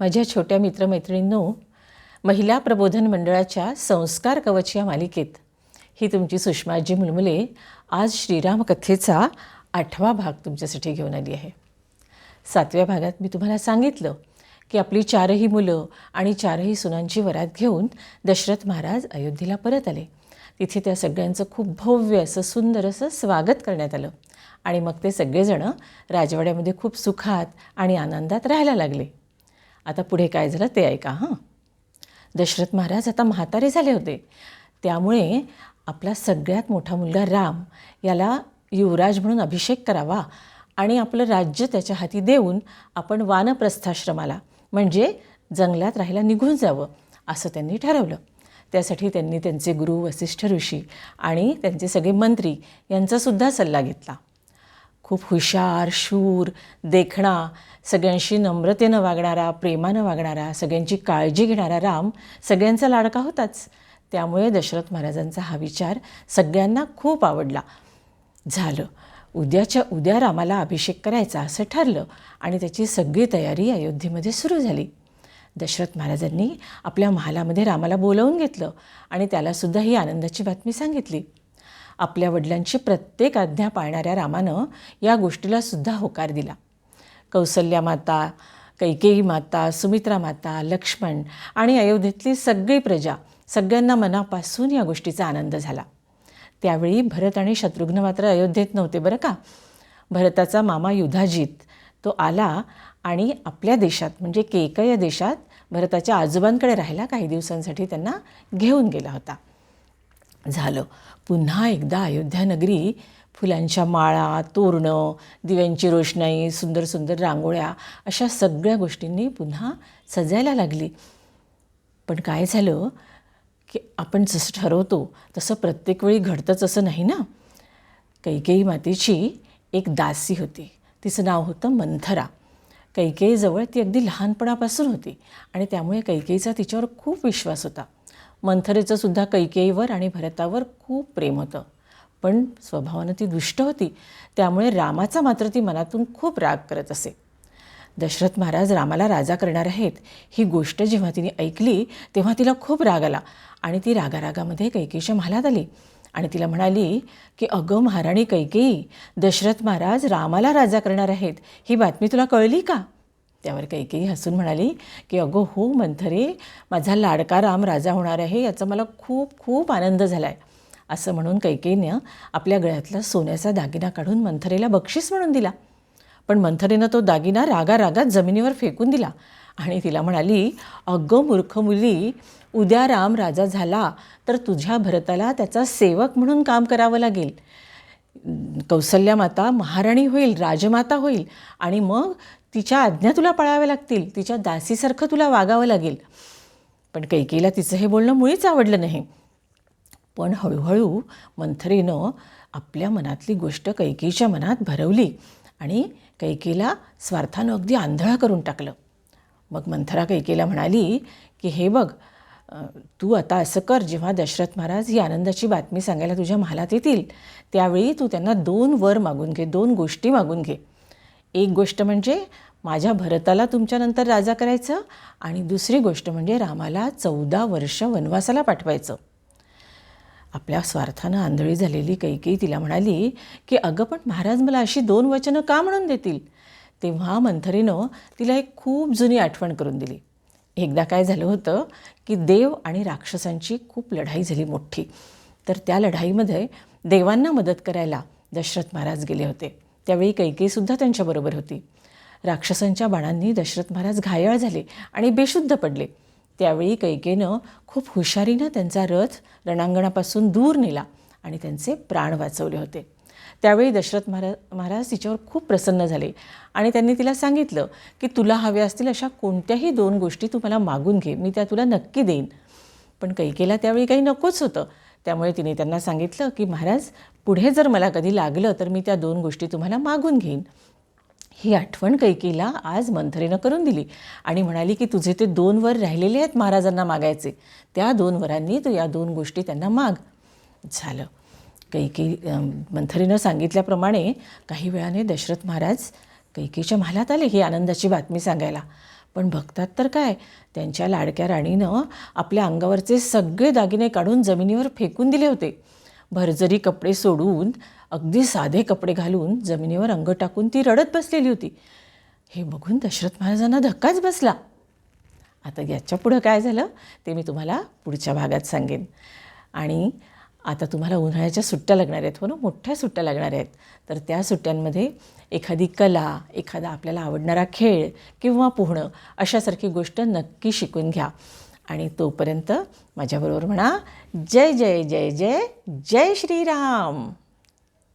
माझ्या छोट्या मित्रमैत्रिणींनो महिला प्रबोधन मंडळाच्या संस्कार कवच या मालिकेत ही तुमची सुषमाजी मुलमुले आज श्रीराम कथेचा आठवा भाग तुमच्यासाठी घेऊन आली आहे. सातव्या भागात मी तुम्हाला सांगितलं की आपली चारही मुलं आणि चारही सुनांची वरात घेऊन दशरथ महाराज अयोध्येला परत आले. तिथे त्या सगळ्यांचं खूप भव्य असं सुंदर असं स्वागत करण्यात आलं आणि मग ते सगळेजणं राजवाड्यामध्ये खूप सुखात आणि आनंदात राहायला लागले. आता पुढे काय झालं ते ऐका हां. दशरथ महाराज आता म्हातारे झाले होते. त्यामुळे आपला सगळ्यात मोठा मुलगा राम याला युवराज म्हणून अभिषेक करावा आणि आपलं राज्य त्याच्या हाती देऊन आपण वानप्रस्थाश्रमाला म्हणजे जंगलात राहायला निघून जावं असं त्यांनी ठरवलं. त्यासाठी त्यांनी त्यांचे गुरु वसिष्ठ ऋषी आणि त्यांचे सगळे मंत्री यांचासुद्धा सल्ला घेतला. खूप हुशार शूर देखणा सगळ्यांशी नम्रतेनं वागणारा प्रेमानं वागणारा सगळ्यांची काळजी घेणारा राम सगळ्यांचा लाडका होताच. त्यामुळे दशरथ महाराजांचा हा विचार सगळ्यांना खूप आवडला. झालं. उद्याच्या उद्या रामाला अभिषेक करायचा असं ठरलं आणि त्याची सगळी तयारी अयोध्येमध्ये सुरू झाली. दशरथ महाराजांनी आपल्या महालामध्ये रामाला बोलावून घेतलं आणि त्यालासुद्धा ही आनंदाची बातमी सांगितली. आपल्या वडिलांची प्रत्येक आज्ञा पाळणाऱ्या रामानं या गोष्टीला सुद्धा होकार दिला. कौसल्या माता कैकेयी माता सुमित्रा माता लक्ष्मण आणि अयोध्येतली सगळी प्रजा सगळ्यांना मनापासून या गोष्टीचा आनंद झाला. त्यावेळी भरत आणि शत्रुघ्न मात्र अयोध्येत नव्हते बरं का? भरताचा मामा युधाजीत तो आला आणि आपल्या देशात म्हणजे केकय देशात भरताच्या आजोबांकडे राहायला काही दिवसांसाठी त्यांना घेऊन गेला होता. झालं. पुन्हा एकदा अयोध्या नगरी फुलांच्या माळा तोरणं दिव्यांची रोषणाई सुंदर सुंदर रांगोळ्या अशा सगळ्या गोष्टींनी पुन्हा सजायला लागली. पण काय झालं की आपण जसं ठरवतो तसं प्रत्येक वेळी घडतंच असं नाही ना? कैकेयी मातेची एक दासी होती. तिचं नाव होतं मंथरा. कैकेयीजवळ ती अगदी लहानपणापासून होती आणि त्यामुळे कैकेयीचा तिच्यावर खूप विश्वास होता. मंथरेचं सुद्धा कैकेयीवर आणि भरतावर खूप प्रेम होतं. पण स्वभावानं ती दुष्ट होती त्यामुळे रामाचा मात्र ती मनातून खूप राग करत असे. दशरथ महाराज रामाला राजा करणार आहेत ही गोष्ट जेव्हा तिने ऐकली तेव्हा तिला खूप राग आला आणि ती रागारागामध्ये कैकेईच्या महालात आली आणि तिला म्हणाली की अगं महाराणी कैकेयी दशरथ महाराज रामाला राजा करणार आहेत ही बातमी तुला कळली का? त्यावर कैकेयी हसून म्हणाली की अगो हो मंथरे माझा लाडका राम राजा होणार आहे याचा मला खूप खूप आनंद झाला आहे असं म्हणून कैकेयीनं आपल्या गळ्यातला सोन्याचा दागिना काढून मंथरेला बक्षीस म्हणून दिला. पण मंथरेनं तो दागिना रागा रागात जमिनीवर फेकून दिला आणि तिला म्हणाली अगं मूर्ख मुली उद्या राम राजा झाला तर तुझ्या भरताला त्याचा सेवक म्हणून काम करावं लागेल. कौसल्या माता महाराणी होईल राजमाता होईल आणि मग तिच्या आज्ञा तुला पाळाव्या लागतील. तिच्या दासीसारखं तुला वागावं लागेल. पण कैकेला तिचं हे बोलणं मुळीच आवडलं नाही. पण हळूहळू मंथरीनं आपल्या मनातली गोष्ट कैकेच्या मनात भरवली आणि कैकेला स्वार्थानं अगदी आंधळा करून टाकलं. मग मंथरा कैकेला म्हणाली की हे बघ तू आता असं कर जेव्हा दशरथ महाराज ही आनंदाची बातमी सांगायला तुझ्या महालात येतील त्यावेळी तू त्यांना दोन वर मागून घे दोन गोष्टी मागून घे. एक गोष्ट म्हणजे माझ्या भरताला तुमच्यानंतर राजा करायचं आणि दुसरी गोष्ट म्हणजे रामाला चौदा वर्ष वनवासाला पाठवायचं. आपल्या स्वार्थानं आंधळी झालेली कैकेयी तिला म्हणाली की अगं पण महाराज मला अशी दोन वचनं का म्हणून देतील? तेव्हा मंथरीनं तिला एक खूप जुनी आठवण करून दिली. एकदा काय झालं होतं की देव आणि राक्षसांची खूप लढाई झाली मोठी. तर त्या लढाईमध्ये देवांना मदत करायला दशरथ महाराज गेले होते. त्यावेळी कैकेसुद्धा त्यांच्याबरोबर होती. राक्षसांच्या बाणांनी दशरथ महाराज घायाळ झाले आणि बेशुद्ध पडले. त्यावेळी कैकेनं खूप हुशारीनं त्यांचा रथ रणांगणापासून दूर नेला आणि त्यांचे प्राण वाचवले होते. त्यावेळी दशरथ महाराज महाराज तिच्यावर खूप प्रसन्न झाले आणि त्यांनी तिला सांगितलं की तुला हव्या असतील अशा कोणत्याही दोन गोष्टी तू मला मागून घे मी त्या तुला नक्की देईन. पण कैकेला त्यावेळी काही नकोच होतं. त्यामुळे तिने त्यांना सांगितलं की महाराज पुढे जर मला कधी लागलं तर मी त्या दोन गोष्टी तुम्हाला मागून घेईन. ही आठवण कैकेला आज मंथरीनं करून दिली आणि म्हणाली की तुझे ते दोन वर राहिलेले आहेत महाराजांना मागायचे. त्या दोन वरांनी तू या दोन गोष्टी त्यांना माग. झालं. कैकी मंथरीनं सांगितल्याप्रमाणे काही वेळाने दशरथ महाराज कैकीच्या महालात आले ही आनंदाची बातमी सांगायला. पण बघतात तर काय? त्यांच्या लाडक्या राणीनं आपल्या अंगावरचे सगळे दागिने काढून जमिनीवर फेकून दिले होते. भरजरी कपडे सोडून अगदी साधे कपडे घालून जमिनीवर अंग टाकून ती रडत बसलेली होती. हे बघून दशरथ महाराजांना धक्काच बसला. आता याच्या पुढं काय झालं ते मी तुम्हाला पुढच्या भागात सांगेन. आणि आता तुम्हाला उन्हाळ्याच्या सुट्ट्या लागणार आहेत. हो ना? मोठ्या सुट्ट्या लागणार आहेत. तर त्या सुट्ट्यांमध्ये एखादी कला एखादा आपल्याला आवडणारा खेळ किंवा पोहणं अशासारखी गोष्ट नक्की शिकून घ्या. आणि तोपर्यंत माझ्याबरोबर म्हणा जय जय जय जय जय श्रीराम!